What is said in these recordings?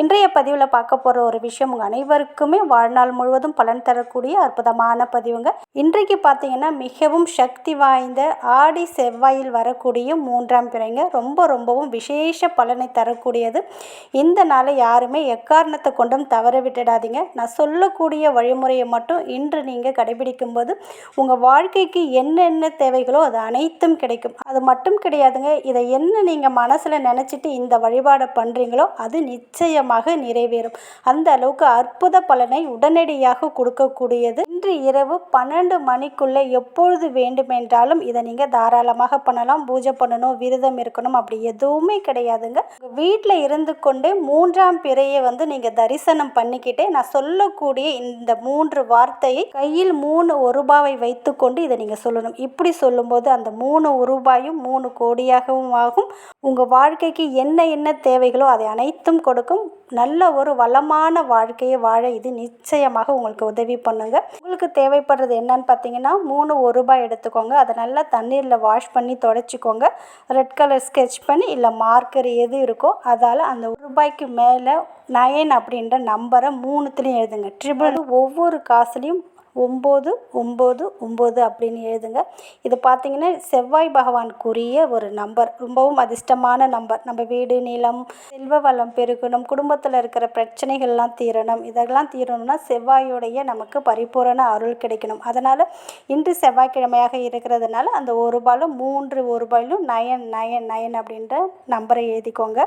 இன்றைய பதிவில் பார்க்க போகிற ஒரு விஷயம் உங்கள் அனைவருக்குமே வாழ்நாள் முழுவதும் பலன் தரக்கூடிய அற்புதமான பதிவுங்க. இன்றைக்கு பார்த்தீங்கன்னா மிகவும் சக்தி வாய்ந்த ஆடி செவ்வாயில் வரக்கூடிய மூன்றாம் பிறைங்க. ரொம்ப ரொம்பவும் விசேஷ பலனை தரக்கூடியது. இந்த நாளை யாருமே எக்காரணத்தை கொண்டும் தவற விட்டுடாதீங்க. நான் சொல்லக்கூடிய வழிமுறையை மட்டும் இன்று நீங்கள் கடைபிடிக்கும் போது உங்கள் வாழ்க்கைக்கு என்னென்ன தேவைகளோ அது அனைத்தும் கிடைக்கும். அது மட்டும் கிடையாதுங்க. இதை என்ன நீங்கள் மனசில் நினச்சிட்டு இந்த வழிபாடை பண்ணுறீங்களோ அது நிச்சயம் நிச்சயமாக நிறைவேறும். அந்த அளவுக்கு அற்புத பலனை உடனடியாக கொடுக்கக்கூடியது இன்று இரவு பன்னெண்டு மணிக்குள்ளே எப்பொழுது வேண்டுமென்றாலும் இதை நீங்கள் தாராளமாக பண்ணலாம். பூஜை பண்ணணும் விரதம் இருக்கணும் அப்படி எதுவுமே கிடையாதுங்க. உங்கள் வீட்டில் இருந்து கொண்டே மூன்றாம் பிறையை வந்து நீங்கள் தரிசனம் பண்ணிக்கிட்டே நான் சொல்லக்கூடிய இந்த மூன்று வார்த்தையை கையில் மூணு ஒரு ரூபாவை வைத்துக்கொண்டு இதை நீங்கள் சொல்லணும். இப்படி சொல்லும்போது அந்த மூணு ரூபாயும் மூணு கோடியாகவும் ஆகும். உங்கள் வாழ்க்கைக்கு என்ன என்ன தேவைகளோ அதை அனைத்தும் கொடுக்கும். நல்ல ஒரு வளமான வாழ்க்கையை வாழ இது நிச்சயமாக உங்களுக்கு உதவி பண்ணுங்க. உங்களுக்கு தேவைப்படுறது என்னன்னு பார்த்தீங்கன்னா மூணு ஒரு ரூபாய் எடுத்துக்கோங்க. அதை நல்லா தண்ணீரில் வாஷ் பண்ணி தொடச்சிக்கோங்க. ரெட் கலர் ஸ்கெட்ச் பண்ணி இல்லை மார்க்கர் எது இருக்கோ அதால் அந்த ஒரு ரூபாய்க்கு மேலே நயன் அப்படின்ற நம்பரை மூணுத்துலேயும் எழுதுங்க. ட்ரிபிள் ஒவ்வொரு காசுலேயும் ஒம்பது ஒம்பது ஒம்பது அப்படின்னு எழுதுங்க. இது பார்த்தீங்கன்னா செவ்வாய் பகவானுக்குரிய ஒரு நம்பர். ரொம்பவும் அதிர்ஷ்டமான நம்பர். நம்ம வீடு நிலம் செல்வ வளம் பெருகணும் குடும்பத்தில் இருக்கிற பிரச்சனைகள்லாம் தீரணும். இதெல்லாம் தீரணும்னா செவ்வாயுடைய நமக்கு பரிபூரண அருள் கிடைக்கணும். அதனால் இன்று செவ்வாய்க்கிழமையாக இருக்கிறதுனால அந்த ஒரு ரூபாயில் மூன்று ஒரு ரூபாயிலும் நயன் நயன் நயன் அப்படின்ற நம்பரை எழுதிக்கோங்க.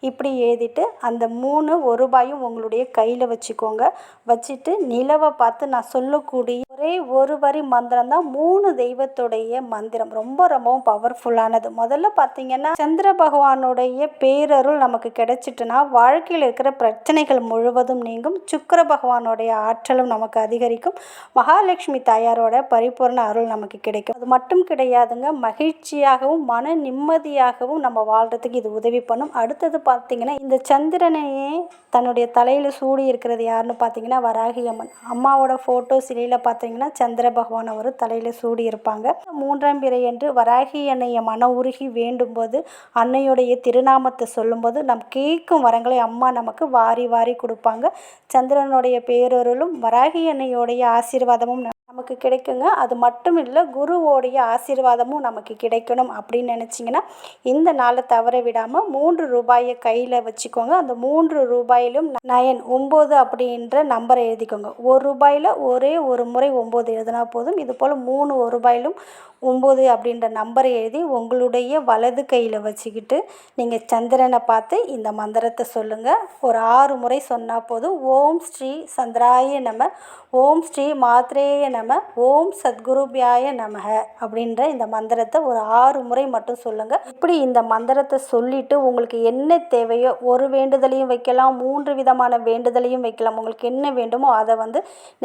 இப்படி எழுதிட்டு அந்த மூணு ஒரு ரூபாயும் உங்களுடைய கையில் வச்சுக்கோங்க. வச்சுட்டு நிலவை பார்த்து நான் சொல்லக்கூடிய ஒரே ஒரு வரி மந்திரம் தான் மூணு தெய்வத்துடைய மந்திரம். ரொம்ப ரொம்பவும் பவர்ஃபுல்லானது முதல்ல பார்த்தீங்கன்னா சந்திர பகவானுடைய பேரருள் நமக்கு கிடைச்சிட்டுனா வாழ்க்கையில் இருக்கிற பிரச்சனைகள் முழுவதும் நீங்கும். சுக்கர பகவானுடைய ஆற்றலும் நமக்கு அதிகரிக்கும். மகாலட்சுமி தாயாரோட பரிபூர்ண அருள் நமக்கு கிடைக்கும். அது மட்டும் கிடையாதுங்க மகிழ்ச்சியாகவும் மன நிம்மதியாகவும் நம்ம வாழ்கிறதுக்கு இது உதவி பண்ணும். அடுத்தது பார்த்தீங்கன்னா இந்த சந்திரனையே தன்னுடைய தலையில் சூடி இருக்கிறது யாருன்னு பார்த்தீங்கன்னா வராகி அம்மன். அம்மாவோட ஃபோட்டோ சிலையில் பார்த்தீங்கன்னா சந்திர பகவான் அவர் தலையில் சூடி இருப்பாங்க மூன்றாம் பிறை என்று வராகி அன்னையை மன உருகி வேண்டும் போது அன்னையுடைய திருநாமத்தை சொல்லும்போது நம் கேட்கும் வரங்களை அம்மா நமக்கு வாரி வாரி கொடுப்பாங்க. சந்திரனுடைய பேரொருளும் வராகி அன்னையோடைய ஆசீர்வாதமும் நமக்கு கிடைக்குங்க. அது மட்டும் இல்லை குருவோடைய ஆசீர்வாதமும் நமக்கு கிடைக்கணும் அப்படின்னு நினச்சிங்கன்னா இந்த நாளை தவற விடாமல் மூன்று ரூபாயை கையில் வச்சுக்கோங்க. அந்த மூன்று ரூபாயிலும் நயன் ஒம்பது அப்படின்ற நம்பரை எழுதிக்கோங்க. ஒரு ரூபாயில் ஒரே ஒரு முறை ஒம்பது எழுதினா போதும். இது போல் மூணு ஒரு ரூபாயிலும் ஒம்பது அப்படின்ற நம்பரை எழுதி உங்களுடைய வலது கையில் வச்சுக்கிட்டு நீங்கள் சந்திரனை பார்த்து இந்த மந்திரத்தை சொல்லுங்கள் ஒரு ஆறு முறை சொன்னால் போதும். ஓம் ஸ்ரீ சந்திராய நம ஓம் ஸ்ரீ மாத்ரேய நம ஓம் சத்குருபியாய நமக அப்படின்ற இந்த மந்திரத்தை ஒரு ஆறு முறை மட்டும் சொல்லுங்கள் இப்படி இந்த மந்திரத்தை சொல்லிவிட்டு உங்களுக்கு என்ன தேவையோ ஒரு வேண்டுதலையும் வைக்கலாம் மூன்று விதமான வேண்டுதலையும் வைக்கலாம். உங்களுக்கு என்ன வேண்டுமோ அதை வந்து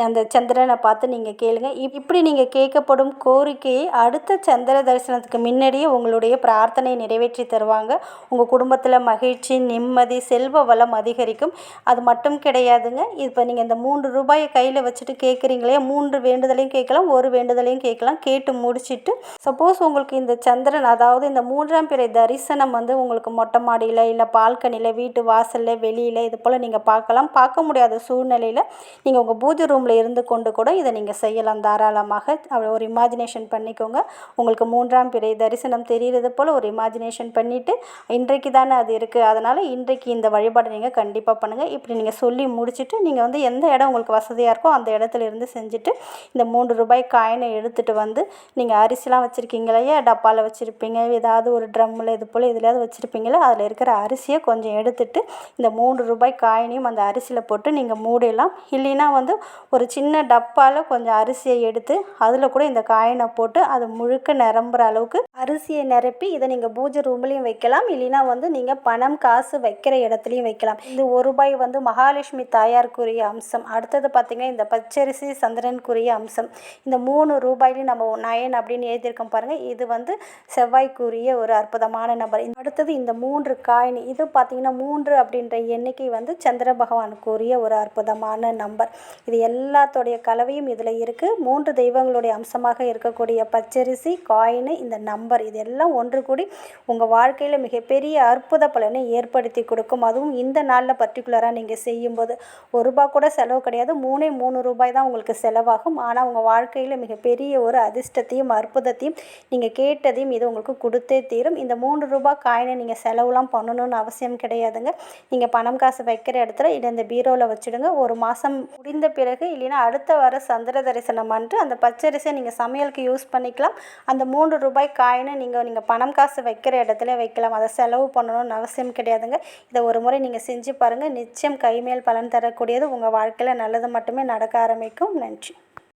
அந்த சந்திரனை பார்த்து நீங்கள் கேளுங்க. இப்படி நீங்கள் கேட்கப்படும் கோரிக்கையை அடுத்த சந்திர தரிசனத்துக்கு முன்னாடியே உங்களுடைய பிரார்த்தனை நிறைவேற்றி தருவாங்க. உங்கள் குடும்பத்தில் மகிழ்ச்சி நிம்மதி செல்வ வளம் அதிகரிக்கும். அது மட்டும் கிடையாதுங்க. இப்போ நீங்கள் இந்த மூன்று ரூபாயை கையில் வச்சுட்டு கேட்குறீங்களே மூன்று வேண்டுதலையும் கேட்கலாம் ஒரு வேண்டுதலையும் கேட்கலாம் கேட்டு முடிச்சுட்டு சப்போஸ் உங்களுக்கு இந்த சந்திரன் அதாவது இந்த மூன்றாம் பிறை தரிசனம் வந்து உங்களுக்கு மொட்டை மாடியில் இல்லை பால்கனியில் வீட்டு வாசலில் வெளியில் இது போல் நீங்கள் பார்க்கலாம். பார்க்க முடியாத சூழ்நிலையில் நீங்கள் உங்கள் பூஜை ரூமில் இருந்து கொண்டு கூட இதை நீங்கள் செய்யலாம் தாராளமாக. ஒரு இமேஜினேஷன் பண்ணிக்கோங்க. உங்களுக்கு மூன்றாம் பிறை தரிசனம் தெரிகிறது போல் ஒரு இமேஜினேஷன் பண்ணிவிட்டு இன்றைக்கு தானே அது இருக்குது அதனால் இன்றைக்கு இந்த வழிபாடு நீங்கள் கண்டிப்பாக பண்ணுங்கள் இப்படி நீங்கள் சொல்லி முடிச்சுட்டு நீங்கள் வந்து எந்த இடம் உங்களுக்கு வசதியாக இருக்கோ அந்த இடத்துல இருந்து செஞ்சுட்டு இந்த மூன்று ரூபாய் காயினை எடுத்துகிட்டு வந்து நீங்கள் அரிசிலாம் வச்சுருக்கீங்க இல்லையா டப்பாவில் வச்சுருப்பீங்க? ஏதாவது ஒரு ட்ரம்மில் இது போல் எதுலையாவது வச்சுருப்பீங்களா? அதில் இருக்கிற அரிசியை கொஞ்சம் எடுத்துட்டு இந்த மூன்று ரூபாய் காயினையும் அந்த அரிசியில் போட்டு நீங்கள் மூடிடலாம். இல்லைன்னா வந்து ஒரு சின்ன டப்பாவில் கொஞ்சம் அரிசியை எடுத்து அதில் கூட இந்த காயினை போட்டு அது அது முழுக்க நிரம்புற அளவுக்கு அரிசியை நிரப்பி இதை நீங்கள் பூஜை ரூம்லேயும் வைக்கலாம். இல்லைன்னா வந்து நீங்கள் பணம் காசு வைக்கிற இடத்துலையும் வைக்கலாம். இந்த ஒரு ரூபாய் வந்து மகாலட்சுமி தாயாருக்குரிய அம்சம். அடுத்தது பார்த்திங்கன்னா இந்த பச்சரிசி சந்திரனுக்குரிய அம்சம். இந்த மூணு ரூபாயிலையும் நம்ம நயன் அப்படின்னு எழுதியிருக்கோம் பாருங்கள் இது வந்து செவ்வாய்க்குரிய ஒரு அற்புதமான நபர். அடுத்தது இந்த மூன்று காயினி. இது பார்த்திங்கன்னா மூன்று அப்படின்ற எண்ணிக்கை வந்து சந்திர பகவானுக்குரிய ஒரு அற்புதமான நம்பர். இது எல்லாத்தோடைய கலவையும் இதில் இருக்குது மூன்று தெய்வங்களுடைய அம்சமாக இருக்கக்கூடிய பச்சை பச்சரிசி காயின் இந்த நம்பர் இது எல்லாம் ஒன்று கூடி உங்கள் வாழ்க்கையில் மிகப்பெரிய அற்புத பலனை ஏற்படுத்தி கொடுக்கும். அதுவும் இந்த நாளில் பர்டிகுலராக நீங்கள் செய்யும்போது ஒரு ரூபா கூட செலவு கிடையாது. மூணே மூணு ரூபாய் தான் உங்களுக்கு செலவாகும். ஆனால் உங்கள் வாழ்க்கையில் மிகப்பெரிய ஒரு அதிர்ஷ்டத்தையும் அற்புதத்தையும் நீங்கள் கேட்டதையும் இது உங்களுக்கு கொடுத்தே தீரும். இந்த மூன்று ரூபாய் காயினை நீங்கள் செலவுலாம் பண்ணணும்னு அவசியம் கிடையாதுங்க. நீங்கள் பணம் காசு வைக்கிற இடத்துல இல்லை இந்த பீரோவில் வச்சுடுங்க. ஒரு மாதம் முடிந்த பிறகு இல்லைன்னா அடுத்த வர சந்திர தரிசனம் அன்று அந்த பச்சரிசியை நீங்கள் சமையலுக்கு யூஸ் பண்ணி வைக்கலாம். அந்த மூன்று ரூபாய் காயினை நீங்கள் நீங்கள் பணம் காசு வைக்கிற இடத்துல வைக்கலாம். அதை செலவு பண்ணணும்னு அவசியம் கிடையாதுங்க. இதை ஒரு முறை நீங்கள் செஞ்சு பாருங்கள் நிச்சயம் கைமேல் பலன் தரக்கூடியது. உங்கள் வாழ்க்கையில் நல்லது மட்டுமே நடக்க ஆரம்பிக்கும். நன்றி.